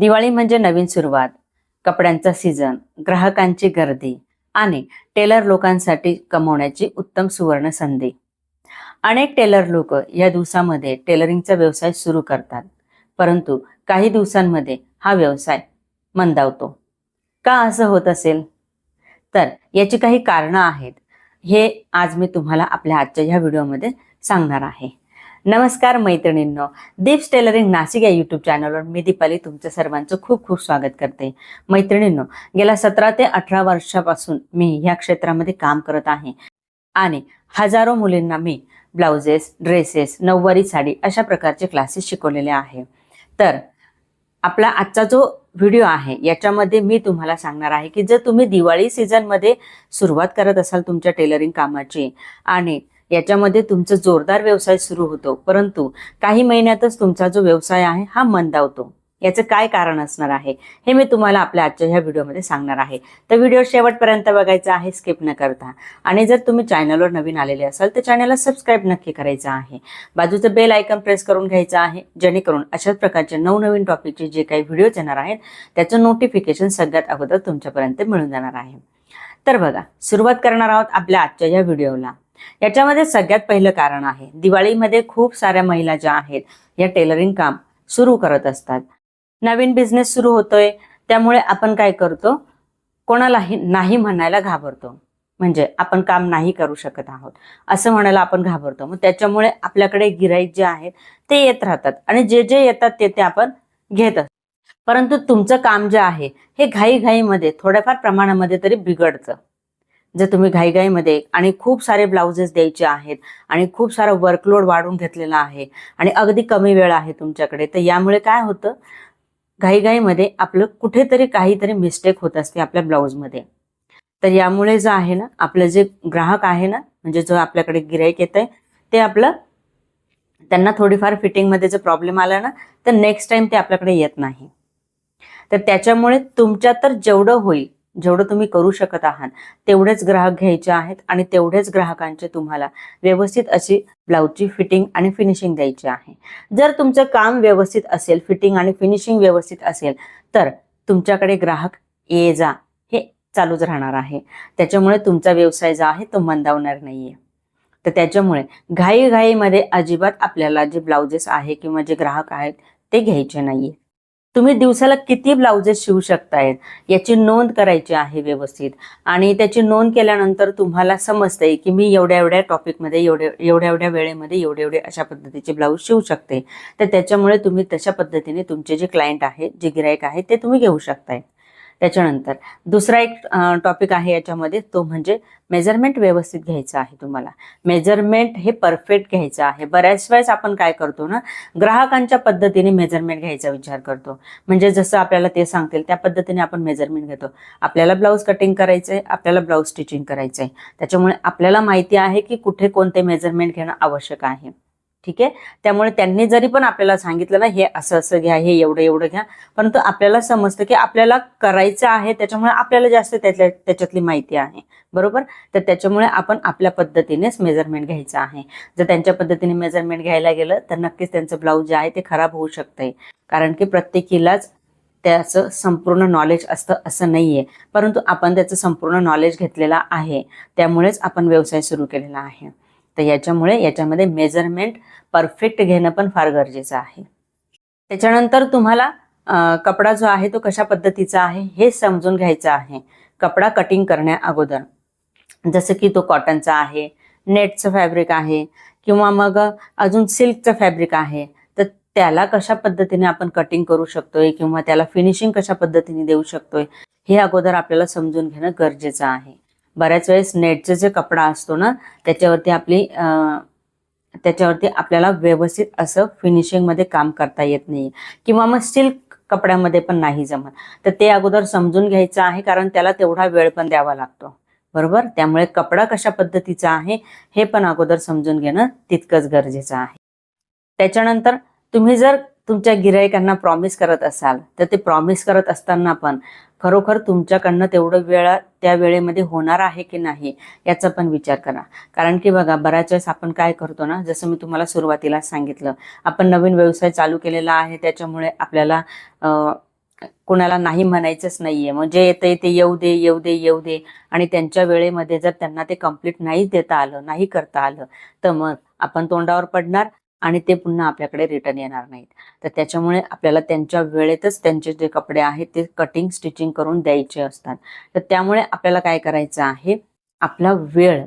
दिवाळी म्हणजे नवीन सुरुवात कपड्यांचा सीझन ग्राहकांची गर्दी आणि टेलर लोकांसाठी कमवण्याची उत्तम सुवर्ण संधी. अनेक टेलर लोक या दिवसामध्ये टेलरिंगचा व्यवसाय सुरू करतात परंतु काही दिवसांमध्ये हा व्यवसाय मंदावतो. का असं होत असेल? तर याची काही कारणं आहेत हे आज मी तुम्हाला आपल्या आजच्या ह्या व्हिडिओमध्ये सांगणार आहे. नमस्कार मैत्रिणींनो दीप्स टेलरिंग नाशिक या यूट्यूब चॅनलवर मी दीपाली तुमचं सर्वांचं खूप खूप स्वागत करते. मैत्रिणींनो गेल्या सतरा ते अठरा वर्षापासून मी ह्या क्षेत्रामध्ये काम करत आहे. आणि हजारो मुलींना मी ब्लाउजेस ड्रेसेस नऊवारी साडी अशा प्रकारचे क्लासेस शिकवलेले आहे. तर आपला आजचा जो व्हिडिओ आहे याच्यामध्ये मी तुम्हाला सांगणार आहे की जर तुम्ही दिवाळी सीझनमध्ये सुरुवात करत असाल तुमच्या टेलरिंग कामाची आणि याच्यामध्ये तुमचा जोरदार व्यवसाय सुरू होतो. परंतु काही महिन्यातच तुमचा जो व्यवसाय आहे हा मंदावतो याचं काय कारण असणार आहे हे मी तुम्हाला आपल्या आजच्या ह्या व्हिडिओमध्ये सांगणार आहे. तर व्हिडिओ शेवटपर्यंत बघायचा आहे स्किप न करता. आणि जर तुम्ही चॅनलवर नवीन आलेले असाल तर चॅनलला सबस्क्राईब नक्की करायचं आहे. बाजूचं बेल आयकन प्रेस करून घ्यायचं आहे जेणेकरून अशाच प्रकारचे नवनवीन टॉपिकचे जे काही व्हिडिओज येणार आहेत त्याचं नोटिफिकेशन सगळ्यात अगोदर तुमच्यापर्यंत मिळून जाणार आहे. तर बघा सुरुवात करणार आहोत आपल्या आजच्या या व्हिडिओला. याच्यामध्ये सगळ्यात पहिलं कारण आहे दिवाळीमध्ये खूप साऱ्या महिला ज्या आहेत या टेलरिंग काम सुरू करत असतात. नवीन बिझनेस सुरू होतोय त्यामुळे आपण काय करतो कोणालाही नाही म्हणायला घाबरतो. म्हणजे आपण काम नाही करू शकत आहोत असं म्हणायला आपण घाबरतो. मग त्याच्यामुळे आपल्याकडे गिराईक जे आहेत ते येत राहतात. आणि जे जे येतात ते ते आपण घेत असतो. परंतु तुमचं काम जे आहे हे घाईघाईमध्ये थोड्याफार प्रमाणामध्ये तरी बिघडतं. जर तुम्ही घाईघाईमध्ये आणि खूप सारे ब्लाउजेस द्यायचे आहेत आणि खूप सारा वर्कलोड वाढून घेतलेला आहे आणि अगदी कमी वेळ आहे तुमच्याकडे. तर यामुळे काय होतं? घाईघाईमध्ये आपलं कुठेतरी काहीतरी मिस्टेक होत असते आपल्या ब्लाऊजमध्ये तर यामुळे जे आहे ना आपलं जे ग्राहक आहे ना म्हणजे जो आपल्याकडे गिरायक येत आहे ते आपलं त्यांना थोडीफार फिटिंगमध्ये जर प्रॉब्लेम आला ना तर नेक्स्ट टाइम ते आपल्याकडे येत नाही. तर त्याच्यामुळे तुमच्या तर जेवढं होईल जेवढं तुम्ही करू शकत आहात तेवढेच ग्राहक घ्यायचे आहेत आणि तेवढेच ग्राहकांचे तुम्हाला व्यवस्थित अशी ब्लाऊजची फिटिंग आणि फिनिशिंग द्यायची आहे. जर तुमचं काम व्यवस्थित असेल फिटिंग आणि फिनिशिंग व्यवस्थित असेल तर तुमच्याकडे ग्राहक ये जा हे चालूच राहणार आहे. त्याच्यामुळे तुमचा व्यवसाय जो आहे तो मंदावणार नाहीये. तर त्याच्यामुळे घाईघाईमध्ये अजिबात आपल्याला जे ब्लाउजेस आहे किंवा जे ग्राहक आहेत ते घ्यायचे नाहीये. तुम्ही दिवसाला किती ब्लाउजेस शिवू शकतायत? याची नोंद करायची आहे व्यवस्थित. आणि त्याची नोंद केल्यानंतर तुम्हाला समजते की मी एवढ्या एवढ्या टॉपिकमध्ये एवढ्या एवढ्या एवढ्या वेळेमध्ये एवढे एवढे अशा पद्धतीचे ब्लाऊज शिवू शकते. तर त्याच्यामुळे तुम्ही तशा पद्धतीने तुमचे जे क्लायंट आहेत जे गिरायक आहेत ते तुम्ही घेऊ शकताय त्याच्यानंतर दुसरा एक टॉपिक आहे याच्यामध्ये तो म्हणजे मेजरमेंट व्यवस्थित घ्यायचं आहे तुम्हाला. मेजरमेंट हे परफेक्ट घ्यायचं आहे. बऱ्याच वेळेस आपण काय करतो ना ग्राहकांच्या पद्धतीने मेजरमेंट घ्यायचा विचार करतो. म्हणजे जसं आपल्याला ते सांगतील त्या पद्धतीने आपण मेजरमेंट घेतो. आपल्याला ब्लाऊज कटिंग करायचं आहे आपल्याला ब्लाऊज स्टिचिंग करायचं आहे त्याच्यामुळे आपल्याला माहिती आहे की कुठे कोणते मेजरमेंट घेणं आवश्यक आहे. ठीक आहे? त्यामुळे त्यांनी जरी पण आपल्याला सांगितलं ना हे असं असं घ्या हे एवढं एवढं घ्या परंतु आपल्याला समजतं की आपल्याला करायचं आहे त्याच्यामुळे आपल्याला जास्त त्यातल्या त्याच्यातली माहिती आहे. बरोबर? तर त्याच्यामुळे आपण आपल्या पद्धतीनेच मेजरमेंट घ्यायचं आहे. जर त्यांच्या पद्धतीने मेजरमेंट घ्यायला गेलं तर नक्कीच त्यांचं ब्लाऊज जे आहे ते खराब होऊ शकतंय. कारण की प्रत्येकीलाच त्याचं संपूर्ण नॉलेज असतं असं नाहीये. परंतु आपण त्याचं संपूर्ण नॉलेज घेतलेला आहे. त्यामुळेच आपण व्यवसाय सुरू केलेला आहे. तर याच्यामुळे याच्यामध्ये मेजरमेंट परफेक्ट घेणं पण फार गरजेचं आहे. त्याच्यानंतर तुम्हाला कपडा जो आहे तो कशा पद्धतीचा आहे हे समजून घ्यायचं आहे. कपडा कटिंग करण्या अगोदर. जसं की तो कॉटनचा आहे नेटचं फॅब्रिक आहे किंवा मग अजून सिल्कचं फॅब्रिक आहे तर त्याला कशा पद्धतीने आपण कटिंग करू शकतोय किंवा त्याला फिनिशिंग कशा पद्धतीने देऊ शकतोय हे अगोदर आपल्याला समजून घेणं गरजेचं आहे. बऱ्याच वेळेस नेटचा जे कपडा असतो ना त्याच्यावरती आपली त्याच्यावरती आपल्याला व्यवस्थित असं फिनिशिंगमध्ये काम करता येत नाही. किंवा मग सिल्क कपड्यामध्ये पण नाही जमत. तर ते अगोदर समजून घ्यायचं आहे कारण त्याला तेवढा वेळ पण द्यावा लागतो. बरोबर? त्यामुळे कपडा कशा पद्धतीचा आहे हे पण अगोदर समजून घेणं तितकंच गरजेचं आहे. त्याच्यानंतर तुम्ही जर तुमच्या गिरायकांना प्रॉमिस करत असाल तर ते प्रॉमिस करत असताना पण खरोखर तुमच्याकडनं तेवढं वेळा त्या वेळेमध्ये होणार आहे की नाही याचा पण विचार करा. कारण की बघा बऱ्याच वेळेस आपण काय करतो ना जसं मी तुम्हाला सुरुवातीला सांगितलं आपण नवीन व्यवसाय चालू केलेला आहे त्याच्यामुळे आपल्याला कुणाला नाही म्हणायचंच नाहीये. म्हणजे येते ते येऊ दे येऊ दे येऊ दे. आणि त्यांच्या वेळेमध्ये जर त्यांना ते कंप्लीट नाही देता आलं नाही करता आलं तर मग आपण तोंडावर पडणार. आणि ते पुन्हा आपल्याकडे रिटर्न येणार नाहीत. तर त्याच्यामुळे आपल्याला त्यांच्या वेळेतच त्यांचे जे कपडे आहेत ते कटिंग स्टिचिंग करून द्यायचे असतात. तर त्यामुळे आपल्याला काय करायचं आहे? आपला वेळ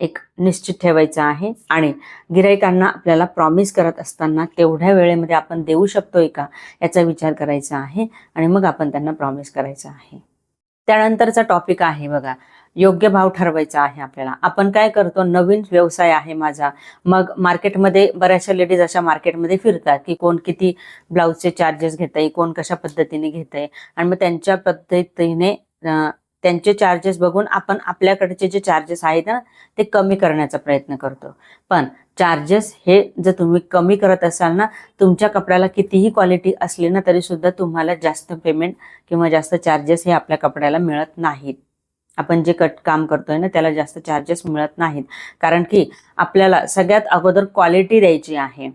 एक निश्चित ठेवायचा आहे आणि गिरायकांना आपल्याला प्रॉमिस करत असताना तेवढ्या वेळेमध्ये आपण देऊ शकतोय का? याचा विचार करायचा आहे आणि मग आपण त्यांना प्रॉमिस करायचं आहे. त्यानंतरचा टॉपिक आहे बघा. योग्य भाव ठरवायचा आहे आपल्याला. आपण काय करतो नवीन व्यवसाय आहे माझा. मग मार्केटमध्ये बऱ्याचशा लेडीज अशा मार्केटमध्ये फिरतात की कोण किती ब्लाऊजचे चार्जेस घेत आहे कोण कशा पद्धतीने घेत आहे आणि मग त्यांच्या पद्धतीने त्यांचे चार्जेस बघून आपण आपल्याकडचे जे चार्जेस आहेत ना ते कमी करण्याचा प्रयत्न करतो. पण चार्जेस हे जर तुम्ही कमी करत असाल ना तुमच्या कपड्याला कितीही क्वालिटी असली ना तरी सुद्धा तुम्हाला जास्त पेमेंट किंवा जास्त चार्जेस हे आपल्या कपड्याला मिळत नाहीत. आपण जे कट काम करतोय ना त्याला जास्त चार्जेस मिळत नाहीत. कारण की आपल्याला सगळ्यात अगोदर क्वालिटी द्यायची आहे.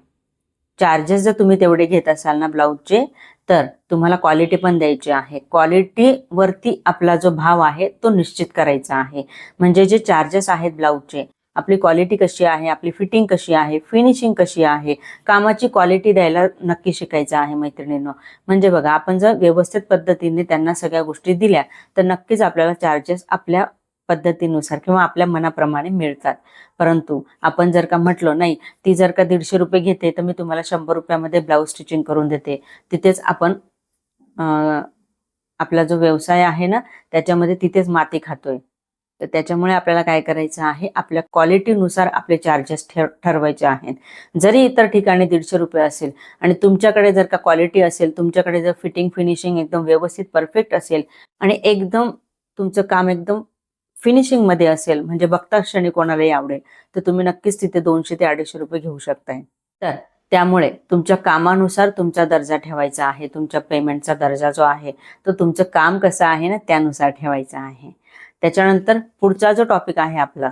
चार्जेस जर तुम्ही तेवढे घेत असाल ना ब्लाऊजचे तर तुम्हाला क्वालिटी पण द्यायची आहे. क्वालिटीवरती आपला जो भाव आहे तो निश्चित करायचा आहे. म्हणजे जे चार्जेस आहेत ब्लाऊजचे आपली क्वालिटी कशी आहे आपली फिटिंग कशी आहे फिनिशिंग कशी आहे कामाची क्वालिटी द्यायला नक्की शिकायचं आहे मैत्रिणींनो. म्हणजे बघा आपण जर व्यवस्थित पद्धतीने त्यांना सगळ्या गोष्टी दिल्या तर नक्कीच आपल्याला चार्जेस आपल्या पद्धतीनुसार किंवा आपल्या मनाप्रमाणे मिळतात. परंतु आपण जर का म्हटलो नाही ती जर का दीडशे रुपये घेते तर मी तुम्हाला शंभर रुपयामध्ये ब्लाऊज स्टिचिंग करून देते. तिथेच आपण आपला जो व्यवसाय आहे ना त्याच्यामध्ये तिथेच माती खातोय. तर त्याच्यामुळे आपल्याला काय करायचं आहे? आपल्या क्वालिटीनुसार आपले चार्जेस ठरवायचे आहेत. जरी इतर ठिकाणी दीडशे रुपये असेल आणि तुमच्याकडे जर का क्वालिटी असेल तुमच्याकडे जर फिटिंग फिनिशिंग एकदम व्यवस्थित परफेक्ट असेल आणि एकदम तुमचं काम एकदम फिनिशिंगमध्ये असेल म्हणजे बघता क्षणी कोणालाही आवडेल तर तुम्ही नक्कीच तिथे दोनशे ते अडीचशे रुपये घेऊ शकताय. तर त्यामुळे तुमच्या कामानुसार तुमचा दर्जा ठेवायचा आहे तुमच्या पेमेंटचा दर्जा जो आहे तो तुमचं काम कसं आहे ना त्यानुसार ठेवायचा आहे. त्याच्यानंतर पुढचा जो टॉपिक आहे आपला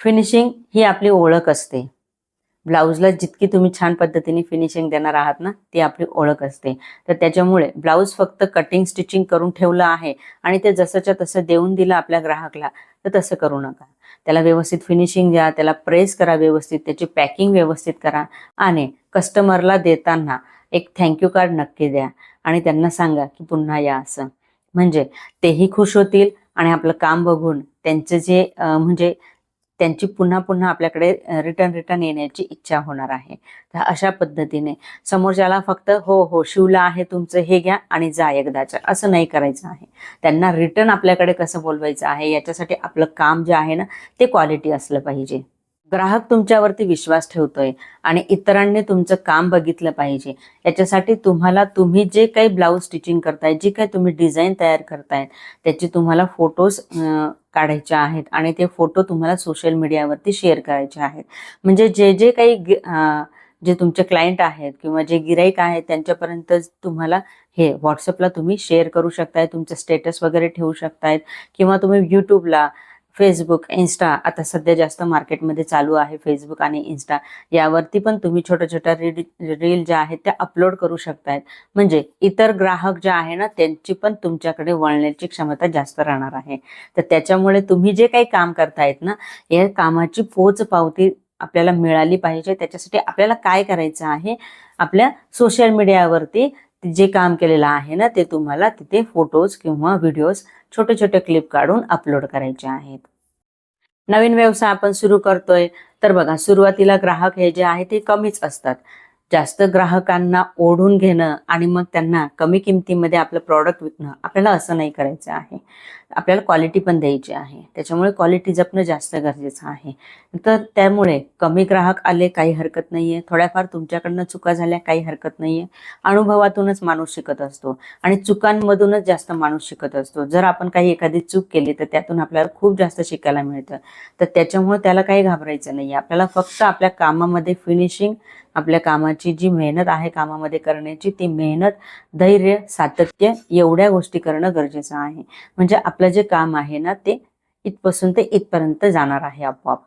फिनिशिंग ही आपली ओळख असते. ब्लाऊजला जितकी तुम्ही छान पद्धतीने फिनिशिंग देणार आहात ना ती आपली ओळख असते. तर त्याच्यामुळे ब्लाऊज फक्त कटिंग स्टिचिंग करून ठेवलं आहे आणि ते जसंच्या तसं देऊन दिलं आपल्या ग्राहकला तर तसं करू नका. त्याला व्यवस्थित फिनिशिंग द्या त्याला प्रेस करा व्यवस्थित त्याची पॅकिंग व्यवस्थित करा आणि कस्टमरला देताना एक थँक्यू कार्ड नक्की द्या आणि त्यांना सांगा की पुन्हा या असं. म्हणजे तेही खुश होतील आणि आपलं काम बघून त्यांचं जे म्हणजे त्यांची पुन्हा पुन्हा आपल्याकडे रिटर्न रिटर्न येण्याची इच्छा होणार आहे. तर अशा पद्धतीने समोरच्याला फक्त हो हो शिवला आहे तुमचं हे घ्या आणि जा एकदाच्या असं नाही करायचं आहे. त्यांना रिटर्न आपल्याकडे कसं बोलवायचं आहे याच्यासाठी आपलं काम जे आहे ना ते क्वालिटी असलं पाहिजे. ग्राहक तुमच्यावरती विश्वास ठेवतोय आणि इतरांनी तुमचं काम बघितलं पाहिजे. याच्यासाठी तुम्हाला तुम्ही जे काही ब्लाऊज स्टिचिंग करताय जी काही तुम्ही डिझाईन तयार करताय त्याचे तुम्हाला फोटोज काढायचे आहेत आणि ते फोटो तुम्हाला सोशल मीडियावरती शेअर करायचे आहेत. म्हणजे जे जे काही जे तुमचे क्लायंट आहेत किंवा जे गिराईक आहेत त्यांच्यापर्यंत तुम्हाला हे व्हॉट्सअपला तुम्ही शेअर करू शकताय तुमचं स्टेटस वगैरे ठेवू शकतायत किंवा तुम्ही यूट्यूबला फेसबुक इन्स्टा आता सध्या जास्त मार्केटमध्ये चालू आहे फेसबुक आणि इन्स्टा यावरती पण तुम्ही छोट्या छोट्या रील रील ज्या आहेत त्या अपलोड करू शकतायत. म्हणजे इतर ग्राहक जे आहे ना त्यांची पण तुमच्याकडे वळण्याची क्षमता जास्त राहणार आहे. तर त्याच्यामुळे तुम्ही जे काही काम करतायत ना या कामाची पोच पावती आपल्याला मिळाली पाहिजे. त्याच्यासाठी आपल्याला काय करायचं आहे? आपल्या सोशल मीडियावरती जे काम केलेलं आहे ना ते तुम्हाला तिथे फोटोज किंवा व्हिडिओज छोटे छोटे क्लिप काढून अपलोड करायचे आहेत. नवीन व्यवसाय आपण सुरू करतोय तर बघा सुरुवातीला ग्राहक हे जे आहे ते कमीच असतात. जास्त ग्राहकांना ओढून घेणं आणि मग त्यांना कमी किमतीमध्ये आपलं प्रॉडक्ट विकणं आपल्याला असं नाही करायचं आहे. आपल्याला क्वालिटी पण द्यायची आहे. त्याच्यामुळे क्वालिटी जपणं जास्त गरजेचं आहे. तर त्यामुळे कमी ग्राहक आले काही हरकत नाही आहे थोड्याफार तुमच्याकडनं चुका झाल्या काही हरकत नाहीये. अनुभवातूनच माणूस शिकत असतो आणि चुकांमधूनच जास्त माणूस शिकत असतो. जर आपण काही एखादी चूक केली तर त्यातून आपल्याला खूप जास्त शिकायला मिळतं. तर त्याच्यामुळे त्याला काही घाबरायचं नाही आपल्याला फक्त आपल्या कामामध्ये फिनिशिंग आपल्या कामाची जी मेहनत आहे कामामध्ये करण्याची ती मेहनत धैर्य सातत्य एवढ्या गोष्टी करणं गरजेचं आहे. म्हणजे आपलं जे काम आहे ना ते इथपासून ते इथपर्यंत जाणार आहे आपोआप.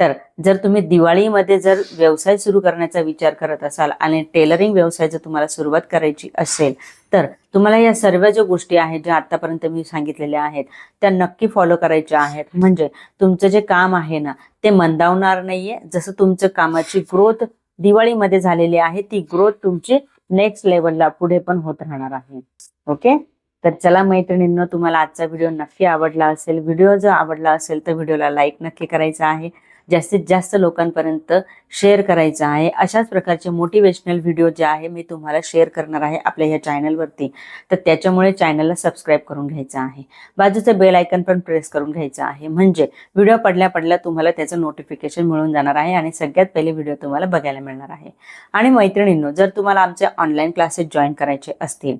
तर जर तुम्ही दिवाळीमध्ये जर व्यवसाय सुरू करण्याचा विचार करत असाल आणि टेलरिंग व्यवसाय जर तुम्हाला सुरुवात करायची असेल तर तुम्हाला या सर्व ज्या गोष्टी आहेत ज्या आतापर्यंत मी सांगितलेल्या आहेत त्या नक्की फॉलो करायच्या आहेत. म्हणजे तुमचं जे काम आहे ना ते मंदावणार नाहीये. जसं तुमचं कामाची ग्रोथ दिवाळीमध्ये झालेली आहे ती ग्रोथ तुमची नेक्स्ट लेवलला पुढे पण होत राहणार आहे. ओके तर चला मैत्रिणींनो तुम्हाला आजचा व्हिडिओ नक्की आवडला असेल व्हिडिओ जर आवडला असेल तर व्हिडिओला लाईक नक्की करायचा आहे. जास्तीत जास्त लोकांपर्यंत शेअर करायचा आहे. अशाच प्रकारचे मोटिवेशनल व्हिडिओ जे आहे मी तुम्हाला शेअर करणार आहे आपल्या ह्या चॅनलवरती तर त्याच्यामुळे चॅनलला सबस्क्राईब करून घ्यायचं आहे. बाजूचं बेल आयकन पण प्रेस करून घ्यायचं आहे. म्हणजे व्हिडिओ पडल्या पडल्या तुम्हाला त्याचं नोटिफिकेशन मिळून जाणार आहे आणि सगळ्यात पहिले व्हिडिओ तुम्हाला बघायला मिळणार आहे. आणि मैत्रिणींनो जर तुम्हाला आमचे ऑनलाईन क्लासेस जॉईन करायचे असतील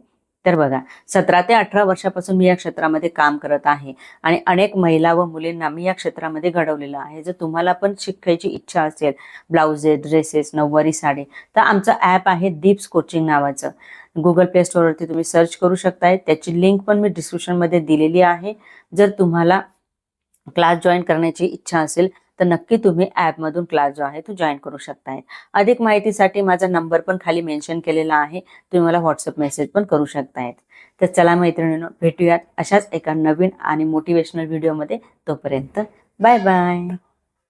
तर बघा सतरा ते अठरा वर्षापासून मी या क्षेत्रामध्ये काम करत आहे आणि अनेक महिला व मुलींना मी या क्षेत्रामध्ये घडवलेलं आहे. जर तुम्हाला पण शिकायची इच्छा असेल ब्लाउजेस ड्रेसेस नऊवारी साडी तर आमचं ॲप आहे दीप्स कोचिंग नावाचं. गुगल प्ले स्टोअरवरती तुम्ही सर्च करू शकताय. त्याची लिंक पण मी डिस्क्रिप्शनमध्ये दिलेली आहे. जर तुम्हाला क्लास जॉईन करण्याची इच्छा असेल तर नक्की तुम्ही ॲपमधून क्लास जो आहे तो जॉईन करू शकताय. अधिक माहितीसाठी माझा नंबर पण खाली मेन्शन केलेला आहे. तुम्ही मला व्हॉट्सअप मेसेज पण करू शकतायत. तर चला मैत्रिणींनो भेटूयात अशाच एका नवीन आणि मोटिवेशनल व्हिडिओमध्ये तोपर्यंत बाय बाय